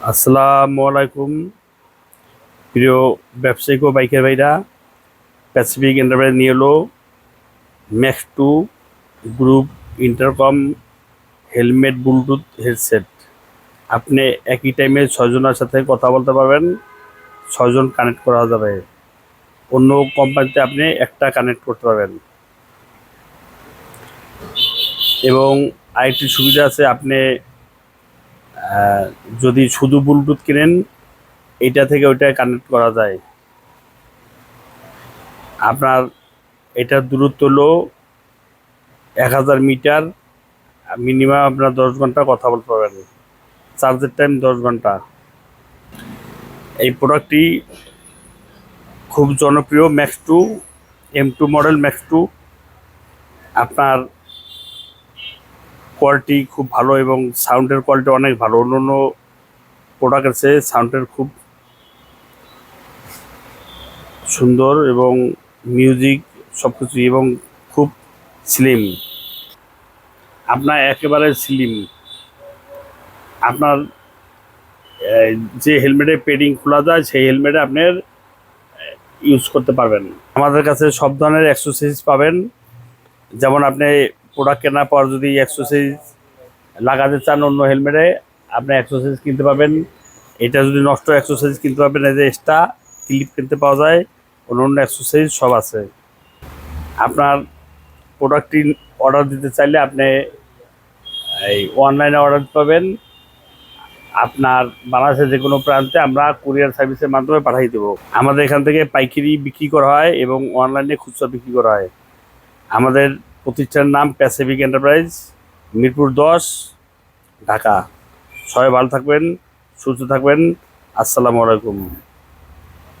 আসসালামু আলাইকুম। প্রিয় ব্যবসায়িক ও বাইকের ভাইরা প্যাসিফিক এন্টারপ্রাইজ নিয়ে এলো Max two group intercom helmet Bluetooth headset আপনি একই টাইমে ছজনের সাথে কথা বলতে পারবেন ছজন কানেক্ট করা যাবে। অন্য কোম্পানিতে আপনি একটা কানেক্ট করতে পারবেন। এবং আরেকটি সুবিধা আছে, আপনি যদি শুধু ব্লুটুথ কিনেন এইটা থেকে ওইটা কানেক্ট করা যায়। আপনার এটার দূরত্ব হলো এক হাজার মিটার মিনিমাম আপনার দশ ঘণ্টা কথা বলতে পারবেন। চার্জের টাইম দশ ঘণ্টা। এই প্রোডাক্টটি খুব জনপ্রিয় Max two M two model Max two আপনার কোয়ালিটি খুব ভালো এবং সাউন্ডের কোয়ালিটি অনেক ভালো। অন্য অন্য প্রোডাক্টের চেয়ে সাউন্ডের খুব সুন্দর এবং মিউজিক সব কিছু এবং খুব স্লিম আপনার একেবারে স্লিম আপনার যে হেলমেটের পেডিং খোলা যায়, সেই হেলমেটে আপনার ইউজ করতে পারবেন। আমাদের কাছে সব ধরনের এক্সারসাইজ পাবেন। যেমন আপনি প্রোডাক্ট কেনার পর যদি এক্সারসাইজ লাগাতে চান অন্য হেলমেটে আপনি এক্সারসাইজ কিনতে পারবেন। এটা যদি নষ্ট এক্সারসাইজ কিনতে পারবেন, এই যে এক্সট্রা ক্লিপ কিনতে পাওয়া যায়, অন্য অন্য এক্সারসাইজ সব আছে। আপনার প্রোডাক্টটি অর্ডার দিতে চাইলে আপনি এই অনলাইনে অর্ডার পাবেন। আপনার বাংলাদেশের যে কোনো প্রান্তে আমরা কুরিয়ার সার্ভিসের মাধ্যমে পাঠিয়ে দেবো। আমাদের এখান থেকে পাইকারি বিক্রি করা হয় এবং অনলাইনে খুচরা বিক্রি করা হয়। আমাদের প্রতিষ্ঠানের নাম প্যাসিফিক এন্টারপ্রাইজ মিরপুর দশ ঢাকা। সবাই ভালো থাকবেন সুস্থ থাকবেন। আসসালামু আলাইকুম।